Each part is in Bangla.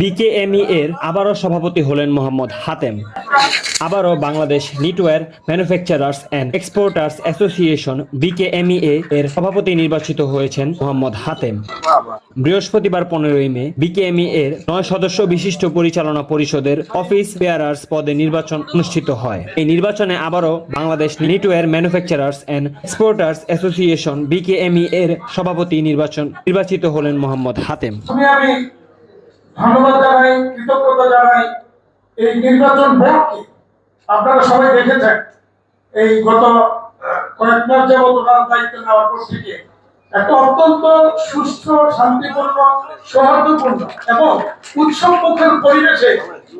বিকেএমই এর আবারও সভাপতি হলেন মোহাম্মদ হাতেম। আবারও Bangladesh knitwear manufacturers and exporters association BKMEA এর সভাপতি নির্বাচিত হয়েছেন মোহাম্মদ হাতেম। বৃহস্পতিবার পনেরোই মে বিকেএমই এর নয় সদস্য বিশিষ্ট পরিচালনা পরিষদের অফিস বেয়ারার্স পদে নির্বাচন অনুষ্ঠিত হয়। এই নির্বাচনে আবারও Bangladesh knitwear manufacturers and exporters association BKME এর সভাপতি নির্বাচন নির্বাচিত হলেন মোহাম্মদ হাতেম। ধন্যবাদ জানাই, কৃতজ্ঞতা জানাই। এই নির্বাচন বোর্ডকে আপনারা সবাই দেখেছেন। এই গত কয়েক মাস যাবত ওনার দায়িত্ব নেওয়ার পর থেকে একটা অত্যন্ত সুস্থ, শান্তিপূর্ণ, সৌহার্দ্যপূর্ণ এবং উৎসব মুখের পরিবেশে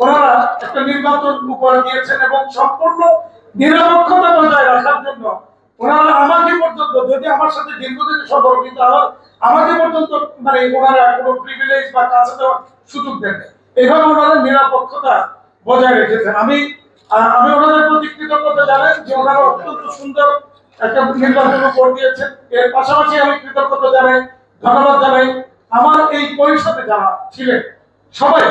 ওনারা একটা নির্বাচন উপহার দিয়েছেন এবং সম্পূর্ণ নিরপেক্ষতা বজায় রাখার জন্য ওনারা আমাকে পর্যন্ত, যদি আমার সাথে দীর্ঘদিনের সম্পর্ক কিন্তু আমার আমাকে পর্যন্ত মানে ওনারা কোনো প্রিভিলেজ বা কাছে দেওয়ার সুযোগ দেন এভাবে ওনারা নিরপেক্ষতা বজায় রেখেছেন। আমি আমি ওনাদের প্রতি কৃতজ্ঞতা জানাই যে ওনারা অত্যন্ত সুন্দর একটা নির্বাচন উপর দিয়েছেন। এর পাশাপাশি আমি কৃতজ্ঞতা জানাই, ধন্যবাদ জানাই। আমার এই পরিষদে যারা ছিলেন, সবাই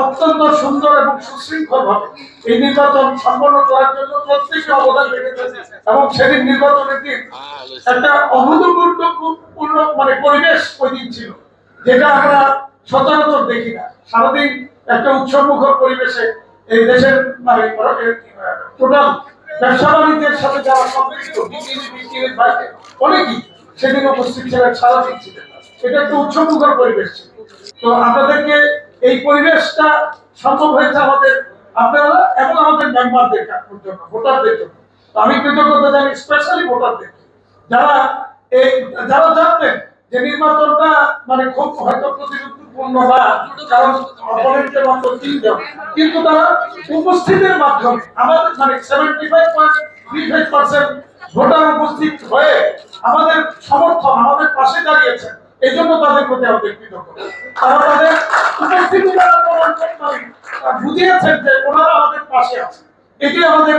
অত্যন্ত সুন্দর এবং সুশৃঙ্খল ভাবে এই নির্বাচন সম্পন্ন করার জন্য প্রত্যেকে অবদান রেখেছেন এবং সেদিন নির্বাচনের দিন একটা অভূতপূর্ণ মানে পরিবেশ ওই দিন ছিল যেটা আমরা সচরাচর দেখি না। সারাদিন একটা উৎসবমুখর পরিবেশে এই দেশের মানে টোটাল ব্যবসা বাণিজ্যের সাথে যারা সম্পৃক্ত অনেকেই সেদিন উপস্থিত ছিলেন সারাদিন ছিলেন। এটা একটা উৎসবমুখর পরিবেশ ছিল। তো আপনাদেরকে এই পরিবেশটা সম্ভব হয়েছে আমাদের, আপনারা এবং আমাদের মেম্বারদের জন্য ভোটারদের জন্য। আমি কৃতজ্ঞতা জানি স্পেশালি ভোটারদের যারা এই, যারা জানতেন যে নির্বাচনটা মানে খুব হয়তো প্রতিযোগিতাপূর্ণ তিনজন কিন্তু তারা উপস্থিতির মাধ্যমে, আমাদের মানে seventy five five percent voter উপস্থিত হয়ে আমাদের সমর্থন আমাদের পাশে দাঁড়িয়েছেন। এই জন্য তাদের প্রতি আমাদের কৃতজ্ঞ। তারা তাদের উপস্থিতি দ্বারা বুঝিয়েছেন যে ওনারা আমাদের পাশে আছে। এটি আমাদের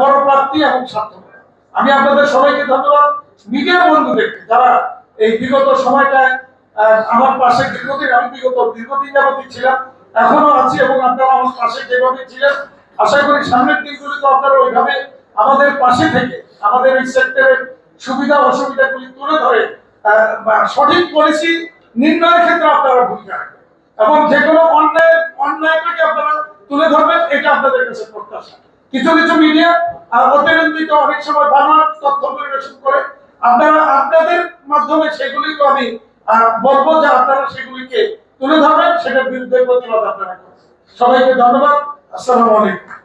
বড় প্রাপ্তি এবং সার্থকতা আমি আপনাদের সবাইকে ধন্যবাদ। মিডিয়ার বন্ধুদেরকে, যারা এই বিগত সময়টায় আমার পাশে দীর্ঘদিন, আমি বিগত দীর্ঘদিন যাবতীয় ছিলাম, এখনও আছি এবং আপনারা আমার পাশে যেভাবে ছিলেন, আশা করি সামনের দিনগুলিতে আপনারা ওইভাবে আমাদের পাশে থেকে, আমাদের এই সেক্টরের সুবিধা অসুবিধাগুলি তুলে ধরে সঠিক পলিসি নির্ণয়ের ক্ষেত্রে আপনারা ভূমিকা এবং যে কোনো অন্যায় অন্যায়টাকে আপনারা তুলে ধরবেন, এটা আপনাদের কাছে প্রত্যাশা। কিছু কিছু মিডিয়া অতিরঞ্জিত অনেক সময় বানোয়ার তথ্য পরিবেশন করে। আপনারা, আপনাদের মাধ্যমে সেগুলিকে আমি বলব যে আপনারা সেগুলিকে তুলে ধরবেন, সেটার বিরুদ্ধে প্রতিবাদ আপনারা সবাইকে ধন্যবাদ। আসসালামু আলাইকুম।